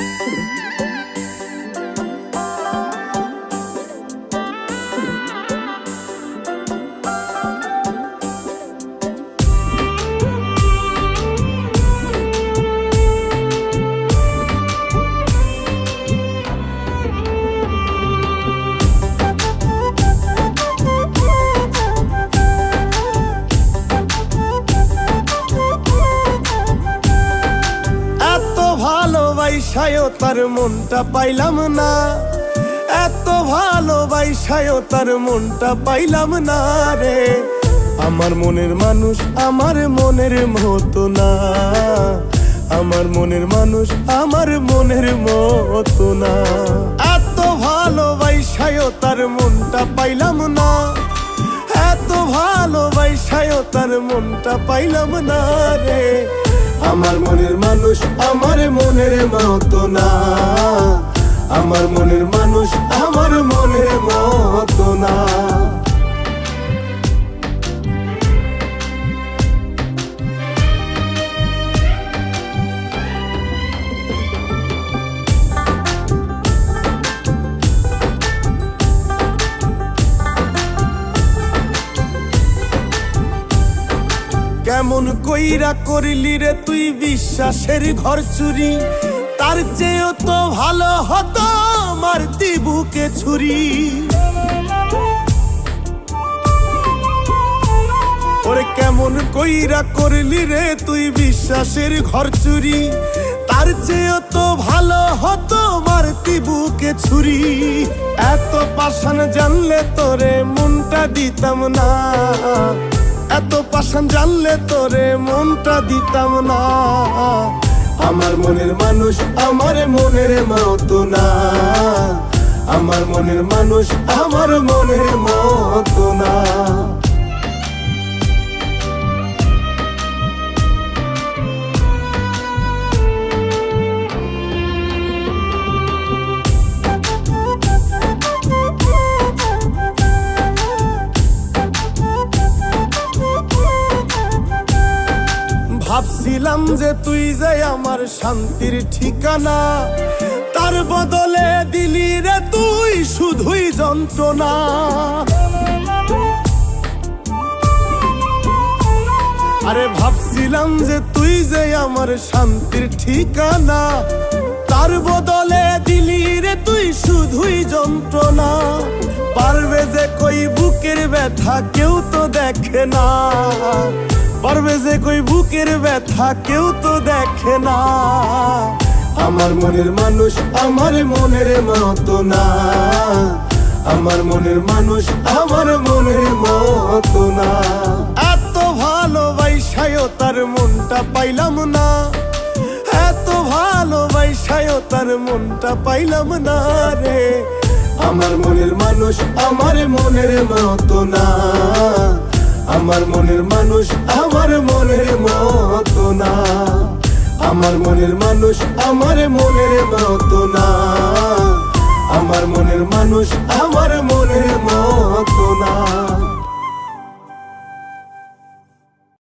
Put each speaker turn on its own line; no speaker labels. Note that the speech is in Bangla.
Música ভালোবাসায়ও তার মনটা পাইলাম না। এত ভালোবাসায়ও তার মনটা পাইলাম না রে। আমার মনের মানুষ আমার মনের মতো না। আমার মনের মানুষ আমার মনের মতো না। এত ভালোবাসায়ও তার মনটা পাইলাম না। এত ভালোবাসায়ও তার মনটা পাইলাম না রে। আমার মনের মানুষ আমার মনের মতো না। কেমন কইরা করলি রে তুই বিশ্বাসের ঘর চুরি? তার চেয়েও তো ভালো হতো আমার বুকে ছুরি। ওরে কেমন কইরা করলি রে তুই বিশ্বাসের ঘর চুরি? তার চেয়েও তো ভালো হতো মারতি বুকে ছুরি। এত পাশান জানলে তোরে মনটা দিতাম না। এত পাশান জানলে তোরে মনটা দিতাম না। আমার মনের মানুষ আমার মনের মতো না। আমার মনের মানুষ আমার মনের মতো না। ভাবছিলাম যে তুই যে আমার শান্তির ঠিকানা, তার বদলে দিলি রে তুই শুধুই যন্ত্রণা। আরে ভাবছিলাম যে তুই যে আমার শান্তির ঠিকানা, তার বদলে দিলি রে তুই শুধুই যন্ত্রণা। পারবে যে কই বুকের ব্যথা কেউ তো দেখে না। পারবে যে কই বুকের ব্যথা, কেউ তো দেখে না। আমার মনের মানুষ আমার মনের মতো না। আমার মনের মানুষ আমার মনের মতো না। এত ভালোবাসায়ও তার মনটা পাইলাম না। এত ভালোবাসায়ও তার মনটা পাইলাম না রে। আমার মনের মানুষ আমার মনের মতো না। আমার মনের মানুষ, আমার মনের মতো না। আমার মনের মানুষ, আমার মনের মতো না। আমার মনের মানুষ, আমার মনের মতো